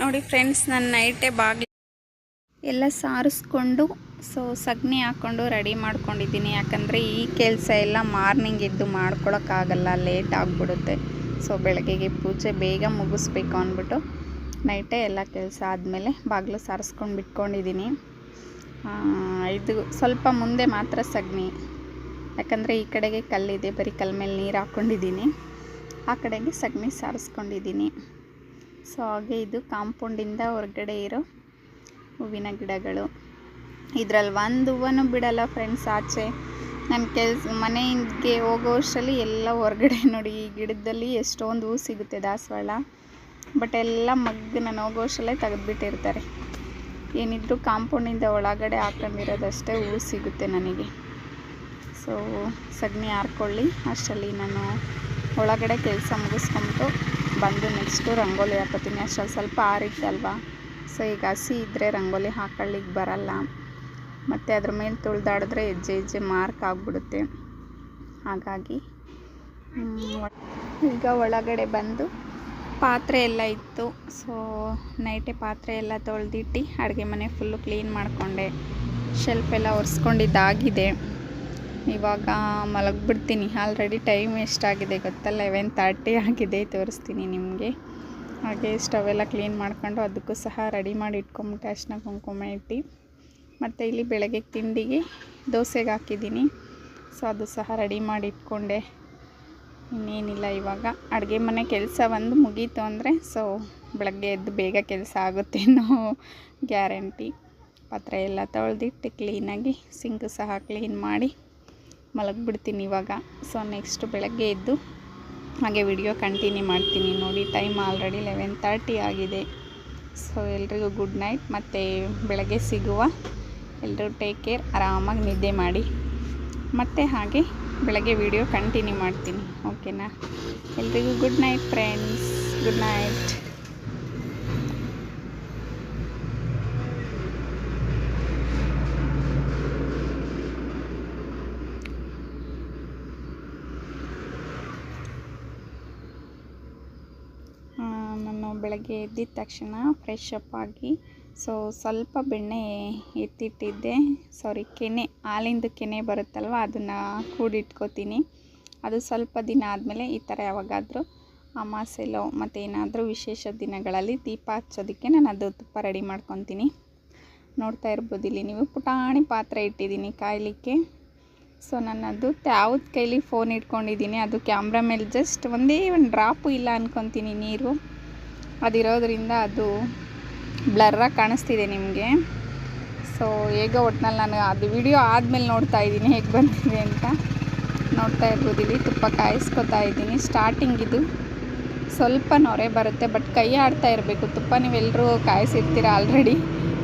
ನೋಡಿ ಫ್ರೆಂಡ್ಸ್ ನನ್ನ ನೈಟೇ ಬಾಗಿಲು ಎಲ್ಲ ಸಾರಿಸ್ಕೊಂಡು ಸೊ ಸಗಣಿ ಹಾಕ್ಕೊಂಡು ರೆಡಿ ಮಾಡ್ಕೊಂಡಿದ್ದೀನಿ. ಯಾಕಂದರೆ ಈ ಕೆಲಸ ಎಲ್ಲ ಮಾರ್ನಿಂಗ್ ಎದ್ದು ಮಾಡ್ಕೊಳಕ್ಕಾಗಲ್ಲ ಲೇಟ್ ಆಗಿಬಿಡುತ್ತೆ. ಸೊ ಬೆಳಗ್ಗೆಗೆ ಪೂಜೆ ಬೇಗ ಮುಗಿಸ್ಬೇಕು ಅಂದ್ಬಿಟ್ಟು ನೈಟೇ ಎಲ್ಲ ಕೆಲಸ ಆದಮೇಲೆ ಬಾಗಿಲು ಸಾರಿಸ್ಕೊಂಡು ಬಿಟ್ಕೊಂಡಿದ್ದೀನಿ. ಇದು ಸ್ವಲ್ಪ ಮುಂದೆ ಮಾತ್ರ ಸಗಣಿ. ಯಾಕಂದರೆ ಈ ಕಡೆಗೆ ಕಲ್ಲಿದೆ, ಬರೀ ಕಲ್ಲ ಮೇಲೆ ನೀರು ಹಾಕ್ಕೊಂಡಿದ್ದೀನಿ ಆ ಕಡೆಗೆ ಸಗಣಿ ಸಾರಿಸ್ಕೊಂಡಿದ್ದೀನಿ. ಸೊ ಹಾಗೆ ಇದು ಕಾಂಪೌಂಡಿಂದ ಹೊರಗಡೆ ಇರೋ ಹೂವಿನ ಗಿಡಗಳು. ಇದ್ರಲ್ಲಿ ಒಂದು ಹೂವನ್ನು ಬಿಡಲ್ಲ ಫ್ರೆಂಡ್ಸ್ ಆಚೆ ನನ್ನ ಕೆಲ್ಸ, ಮನೆಗೆ ಹೋಗೋ ಅಷ್ಟರಲ್ಲಿ ಎಲ್ಲ ಹೊರಗಡೆ ನೋಡಿ, ಈ ಗಿಡದಲ್ಲಿ ಎಷ್ಟೊಂದು ಹೂ ಸಿಗುತ್ತೆ ದಾಸವಾಳ. ಬಟ್ ಎಲ್ಲ ಮಗ್ಗು ನಾನು ಹೋಗೋ ಅಷ್ಟರಲ್ಲೇ ತೆಗೆದುಬಿಟ್ಟಿರ್ತಾರೆ. ಏನಿದ್ರು ಕಾಂಪೌಂಡಿಂದ ಒಳಗಡೆ ಹಾಕೊಂಡಿರೋದಷ್ಟೇ ಹೂ ಸಿಗುತ್ತೆ ನನಗೆ. ಸೊ ಸಗಣಿ ಹಾರ್ಕೊಳ್ಳಿ ಅಷ್ಟರಲ್ಲಿ ನಾನು ಒಳಗಡೆ ಕೆಲಸ ಮುಗಿಸ್ಕೊಂಬಿಟ್ಟು ಬಂದು ನೆಕ್ಸ್ಟು ರಂಗೋಲಿ ಹಾಕೋತೀನಿ. ಅಷ್ಟರಲ್ಲಿ ಸ್ವಲ್ಪ ಆರಿತ್ತಲ್ವಾ ಸೊ, ಈಗ ಹಸಿ ಇದ್ದರೆ ರಂಗೋಲಿ ಹಾಕೊಳ್ಳಿಕ್ಕೆ ಬರಲ್ಲ. ಮತ್ತು ಅದ್ರ ಮೇಲೆ ತುಳಿದಾಡಿದ್ರೆ ಹೆಜ್ಜೆ ಹೆಜ್ಜೆ ಮಾರ್ಕ್ ಆಗಿಬಿಡುತ್ತೆ. ಹಾಗಾಗಿ ಈಗ ಒಳಗಡೆ ಬಂದು ಪಾತ್ರೆ ಎಲ್ಲ ಇತ್ತು. ಸೊ, ನೈಟೇ ಪಾತ್ರೆ ಎಲ್ಲ ತೊಳೆದಿಟ್ಟು ಅಡುಗೆ ಮನೆ ಫುಲ್ಲು ಕ್ಲೀನ್ ಮಾಡಿಕೊಂಡೆ. ಶೆಲ್ಫ್ ಎಲ್ಲ ಒರೆಸ್ಕೊಂಡಿದ್ದಾಗಿದೆ. ಇವಾಗ ಮಲಗಿಬಿಡ್ತೀನಿ. ಆಲ್ರೆಡಿ ಟೈಮ್ ಎಷ್ಟಾಗಿದೆ ಗೊತ್ತಾ ಲೆವೆನ್ ತರ್ಟಿ ಆಗಿದೆ ತೋರಿಸ್ತೀನಿ ನಿಮಗೆ. ಹಾಗೆ ಸ್ಟವ್ ಎಲ್ಲ ಕ್ಲೀನ್ ಮಾಡ್ಕೊಂಡು ಅದಕ್ಕೂ ಸಹ ರೆಡಿ ಮಾಡಿ ಇಟ್ಕೊಂಬಿಟ್ಟೆ ಅರ್ಶಿನ ಕುಂಕುಮ ಇಟ್ಟು, ಮತ್ತು ಇಲ್ಲಿ ಬೆಳಗ್ಗೆ ತಿಂಡಿಗೆ ದೋಸೆಗೆ ಹಾಕಿದ್ದೀನಿ. ಸೊ ಅದು ಸಹ ರೆಡಿ ಮಾಡಿ ಇಟ್ಕೊಂಡೆ. ಇನ್ನೇನಿಲ್ಲ ಇವಾಗ. ಅಡುಗೆ ಮನೆ ಕೆಲಸ ಒಂದು ಮುಗೀತು ಅಂದರೆ ಸೊ ಬೆಳಗ್ಗೆ ಎದ್ದು ಬೇಗ ಕೆಲಸ ಆಗುತ್ತೆ ಅನ್ನೋ ಗ್ಯಾರಂಟಿ ಪಾತ್ರೆ ಎಲ್ಲ ತೊಳೆದಿಟ್ಟು ಕ್ಲೀನಾಗಿ ಸಿಂಕ್ ಸಹ ಕ್ಲೀನ್ ಮಾಡಿ. ಮಲಗಿಬಿಡ್ತೀನಿ ಇವಾಗ. ಸೊ ನೆಕ್ಸ್ಟ್ ಬೆಳಗ್ಗೆ ಎದ್ದು ಹಾಗೆ ವಿಡಿಯೋ ಕಂಟಿನ್ಯೂ ಮಾಡ್ತೀನಿ ನೋಡಿ. ಟೈಮ್ ಆಲ್ರೆಡಿ ಲೆವೆನ್ ತರ್ಟಿ ಆಗಿದೆ. ಸೊ ಎಲ್ರಿಗೂ ಗುಡ್ ನೈಟ್ ಮತ್ತು ಬೆಳಗ್ಗೆ ಸಿಗುವ ಎಲ್ಲರೂ ಟೇಕ್ ಕೇರ್ ಆರಾಮಾಗಿ ನಿದ್ದೆ ಮಾಡಿ. ಮತ್ತು ಹಾಗೆ ಬೆಳಗ್ಗೆ ವಿಡಿಯೋ ಕಂಟಿನ್ಯೂ ಮಾಡ್ತೀನಿ. ಓಕೆನಾ ಎಲ್ರಿಗೂ good night friends good night ಆ, ನಾನು ಬೆಳಗ್ಗೆ ಎದ್ದಿದ ತಕ್ಷಣ ಫ್ರೆಶ್ ಅಪ್ ಆಗಿ ಸೊ ಸ್ವಲ್ಪ ಬೆಣ್ಣೆ ಎತ್ತಿಟ್ಟಿದ್ದೆ. ಸಾರಿ ಕೆನೆ, ಹಾಲಿಂದು ಕೆನೆ ಬರುತ್ತಲ್ವ, ಅದನ್ನು ಕೂಡಿಟ್ಕೋತೀನಿ. ಅದು ಸ್ವಲ್ಪ ದಿನ ಆದಮೇಲೆ ಈ ಥರ ಯಾವಾಗಾದರೂ ಅಮಾಸೆಲೋ ಮತ್ತು ಏನಾದರೂ ವಿಶೇಷ ದಿನಗಳಲ್ಲಿ ದೀಪ ಹಚ್ಚೋದಕ್ಕೆ ನಾನು ಅದು ತುಪ್ಪ ರೆಡಿ ಮಾಡ್ಕೊತೀನಿ. ನೋಡ್ತಾ ಇರ್ಬೋದು ಇಲ್ಲಿ ನೀವು. ಪುಟಾಣಿ ಪಾತ್ರೆ ಇಟ್ಟಿದ್ದೀನಿ ಕಾಯಲಿಕ್ಕೆ. ಸೊ ನಾನು ಅದು ಯಾವ್ದು ಕೈಲಿ ಫೋನ್ ಇಟ್ಕೊಂಡಿದ್ದೀನಿ, ಅದು ಕ್ಯಾಮ್ರಾ ಮೇಲೆ ಜಸ್ಟ್ ಒಂದೇ ಒಂದು ಡ್ರಾಪು ಇಲ್ಲ ಅಂದ್ಕೊತೀನಿ ನೀರು. ಅದಿರೋದ್ರಿಂದ ಅದು ಬ್ಲರ್ರಾಗಿ ಕಾಣಿಸ್ತಿದೆ ನಿಮಗೆ. ಸೊ ಹೇಗೋ ಒಟ್ನಲ್ಲಿ ನಾನು ಅದು ವಿಡಿಯೋ ಆದಮೇಲೆ ನೋಡ್ತಾ ಇದ್ದೀನಿ ಹೇಗೆ ಬಂದಿದೆ ಅಂತ. ನೋಡ್ತಾ ಇರ್ಬೋದು ತುಪ್ಪ ಕಾಯಿಸ್ಕೊತಾ ಇದ್ದೀನಿ. ಸ್ಟಾರ್ಟಿಂಗ್ ಇದು ಸ್ವಲ್ಪ ನೊರೆ ಬರುತ್ತೆ ಬಟ್ ಕೈ ಆಡ್ತಾ ಇರಬೇಕು. ತುಪ್ಪ ನೀವೆಲ್ಲರೂ ಕಾಯಿಸಿರ್ತೀರ ಆಲ್ರೆಡಿ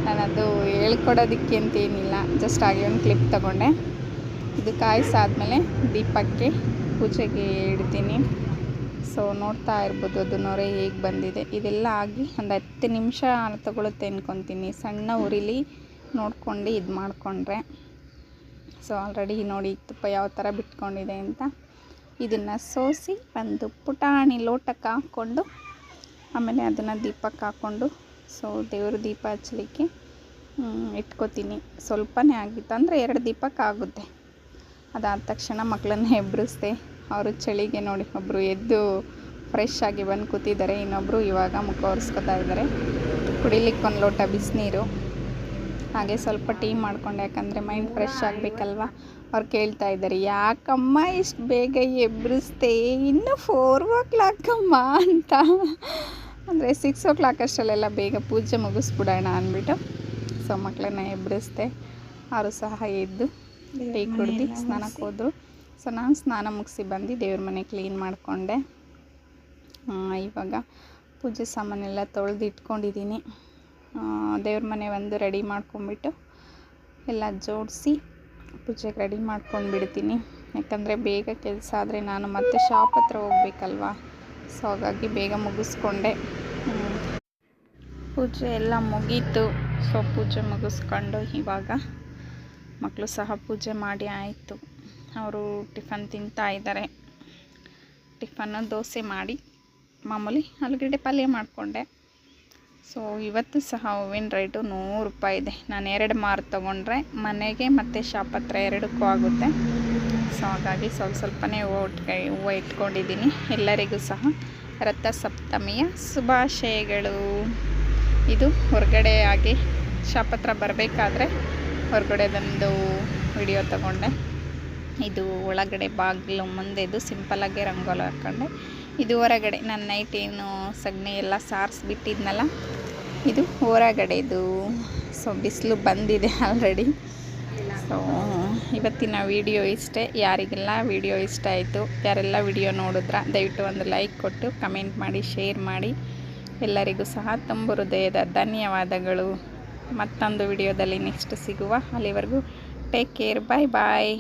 ನಾನು ಅದು ಹೇಳ್ಕೊಡೋದಕ್ಕೆ ಅಂತ ಏನಿಲ್ಲ. ಜಸ್ಟ್ ಹಾಗೆ ಒಂದು ಕ್ಲಿಪ್ ತಗೊಂಡೆ. ಇದು ಕಾಯಿಸಾದ್ಮೇಲೆ ದೀಪಕ್ಕೆ ಪೂಜೆಗೆ ಇಡ್ತೀನಿ. ಸೊ ನೋಡ್ತಾ ಇರ್ಬೋದು ಅದು ನೊರೆ ಹೇಗೆ ಬಂದಿದೆ. ಇದೆಲ್ಲ ಆಗಿ ಒಂದು ಹತ್ತು ನಿಮಿಷ ತಗೊಳುತ್ತೆ ಅಂದ್ಕೊತೀನಿ ಸಣ್ಣ ಉರಿಲಿ ನೋಡ್ಕೊಂಡು ಇದು ಮಾಡಿಕೊಂಡ್ರೆ. ಸೊ ಆಲ್ರೆಡಿ ನೋಡಿ ತುಪ್ಪ ಯಾವ ಥರ ಬಿಟ್ಕೊಂಡಿದೆ ಅಂತ. ಇದನ್ನು ಸೋಸಿ ಒಂದು ಪುಟಾಣಿ ಲೋಟಕ್ಕೆ ಹಾಕ್ಕೊಂಡು, ಆಮೇಲೆ ಅದನ್ನು ದೀಪಕ್ಕೆ ಹಾಕ್ಕೊಂಡು ಸೊ ದೇವ್ರ ದೀಪ ಹಚ್ಚಲಿಕ್ಕೆ ಇಟ್ಕೋತೀನಿ. ಸ್ವಲ್ಪನೇ ಆಗಿತ್ತು ಅಂದರೆ ಎರಡು ದೀಪಕ್ಕೆ ಆಗುತ್ತೆ. ಅದಾದ ತಕ್ಷಣ ಮಕ್ಕಳನ್ನ ಎಬ್ಬಿಸ್ದೆ ಅವರು ಚಳಿಗೆ ನೋಡಿ ಒಬ್ಬರು ಎದ್ದು ಫ್ರೆಶ್ ಆಗಿ ಬಂದು ಕೂತಿದ್ದಾರೆ. ಇನ್ನೊಬ್ಬರು ಇವಾಗ ಮುಖ ಒರೆಸ್ಕೊತಾ ಇದ್ದಾರೆ. ಕುಡಿಲಿಕ್ಕೆ ಒಂದು ಲೋಟ ಬಿಸಿನೀರು. ಹಾಗೆ ಸ್ವಲ್ಪ ಟೀ ಮಾಡ್ಕೊಂಡೆ. ಯಾಕಂದರೆ ಮೈಂಡ್ ಫ್ರೆಶ್ ಆಗಬೇಕಲ್ವ? ಅವ್ರು ಕೇಳ್ತಾ ಇದ್ದಾರೆ ಯಾಕಮ್ಮ ಇಷ್ಟು ಬೇಗ ಎಬ್ಬಿಸ್ದೆ ಇನ್ನು ಫೋರ್ ಓ ಕ್ಲಾಕಮ್ಮ ಅಂತ. ಅಂದರೆ ಸಿಕ್ಸ್ ಓ ಕ್ಲಾಕ್ ಅಷ್ಟರಲ್ಲೆಲ್ಲ ಬೇಗ ಪೂಜೆ ಮುಗಿಸ್ಬಿಡೋಣ ಅಂದ್ಬಿಟ್ಟು ಸೊ ಮಕ್ಕಳನ್ನ ಎಬ್ಬಿಸ್ದೆ ಅವರು ಸಹ ಎದ್ದು ಟೀ ಕುಡ್ದು ಸ್ನಾನಕ್ಕೆ ಹೋದರು. ಸೊ ನಾನು ಸ್ನಾನ ಮುಗಿಸಿ ಬಂದು ದೇವ್ರ ಮನೆ ಕ್ಲೀನ್ ಮಾಡಿಕೊಂಡೆ. ಇವಾಗ ಪೂಜೆ ಸಾಮಾನೆಲ್ಲ ತೊಳೆದು ಇಟ್ಕೊಂಡಿದ್ದೀನಿ ದೇವ್ರ ಮನೆ ಒಂದು ರೆಡಿ ಮಾಡ್ಕೊಂಬಿಟ್ಟು ಎಲ್ಲ ಜೋಡಿಸಿ ಪೂಜೆಗೆ ರೆಡಿ ಮಾಡ್ಕೊಂಡು ಬಿಡ್ತೀನಿ ಯಾಕಂದರೆ ಬೇಗ ಕೆಲಸ ಆದರೆ ನಾನು ಮತ್ತೆ ಶಾಪ್ ಹತ್ರ ಹೋಗ್ಬೇಕಲ್ವಾ? ಸೊ, ಹಾಗಾಗಿ ಬೇಗ ಮುಗಿಸ್ಕೊಂಡೆ. ಪೂಜೆ ಎಲ್ಲ ಮುಗೀತು. ಸೊ, ಪೂಜೆ ಮುಗಿಸ್ಕೊಂಡು ಇವಾಗ ಮಕ್ಕಳು ಸಹ ಪೂಜೆ ಮಾಡಿ ಆಯಿತು. ಅವರು ಟಿಫನ್ ತಿಂತಾ ಇದ್ದಾರೆ. ಟಿಫನ್ನು ದೋಸೆ ಮಾಡಿ ಮಾಮೂಲಿ ಆಲೂಗಡ್ಡೆ ಪಲ್ಯ ಮಾಡಿಕೊಂಡೆ. ಸೊ ಇವತ್ತು ಸಹ ಹೂವಿನ ರೇಟು ನೂರು ರೂಪಾಯಿ ಇದೆ. ನಾನು ಎರಡು ಮಾರು ತೊಗೊಂಡ್ರೆ ಮನೆಗೆ ಮತ್ತು ಶಾಪ್ ಹತ್ರ ಎರಡಕ್ಕೂ ಆಗುತ್ತೆ. ಸೊ ಹಾಗಾಗಿ ಸ್ವಲ್ಪ ಸ್ವಲ್ಪನೇ ಹೂವು ಉಟ್ಕೈ, ಹೂವು ಇಟ್ಕೊಂಡಿದ್ದೀನಿ. ಎಲ್ಲರಿಗೂ ಸಹ ರಥ ಸಪ್ತಮಿಯ ಶುಭಾಶಯಗಳು. ಇದು ಹೊರಗಡೆ ಆಗಿ ಶಾಪ್ ಹತ್ರ ಬರಬೇಕಾದ್ರೆ ಹೊರಗಡೆದೊಂದು ವಿಡಿಯೋ ತಗೊಂಡೆ. ಇದು ಒಳಗಡೆ ಬಾಗಿಲು ಮುಂದೆದು ಸಿಂಪಲಾಗೆ ರಂಗೋಲಿ ಹಾಕ್ಕೊಂಡೆ ಇದು ಹೊರಗಡೆ ನನ್ನ ನೈಟ್ ಏನು ಸಗಣಿ ಎಲ್ಲ ಸಾರಿಸ್ಬಿಟ್ಟಿದ್ನಲ್ಲ, ಇದು ಹೊರಗಡೆದು ಸೊ ಬಿಸಿಲು ಬಂದಿದೆ ಆಲ್ರೆಡಿ ಸೊ ಇವತ್ತಿನ ವಿಡಿಯೋ ಇಷ್ಟೇ. ಯಾರಿಗೆಲ್ಲ ವಿಡಿಯೋ ಇಷ್ಟ ಆಯಿತು, ಯಾರೆಲ್ಲ ವಿಡಿಯೋ ನೋಡಿದ್ರ ದಯವಿಟ್ಟು ಒಂದು ಲೈಕ್ ಕೊಟ್ಟು ಕಮೆಂಟ್ ಮಾಡಿ ಶೇರ್ ಮಾಡಿ. ಎಲ್ಲರಿಗೂ ಸಹ ತುಂಬ ಹೃದಯದ ಧನ್ಯವಾದಗಳು. ಮತ್ತೊಂದು ವಿಡಿಯೋದಲ್ಲಿ ನೆಕ್ಸ್ಟ್ ಸಿಗುವ. ಅಲ್ಲಿವರೆಗೂ ಟೇಕ್ ಕೇರ್ ಬಾಯ್ ಬಾಯ್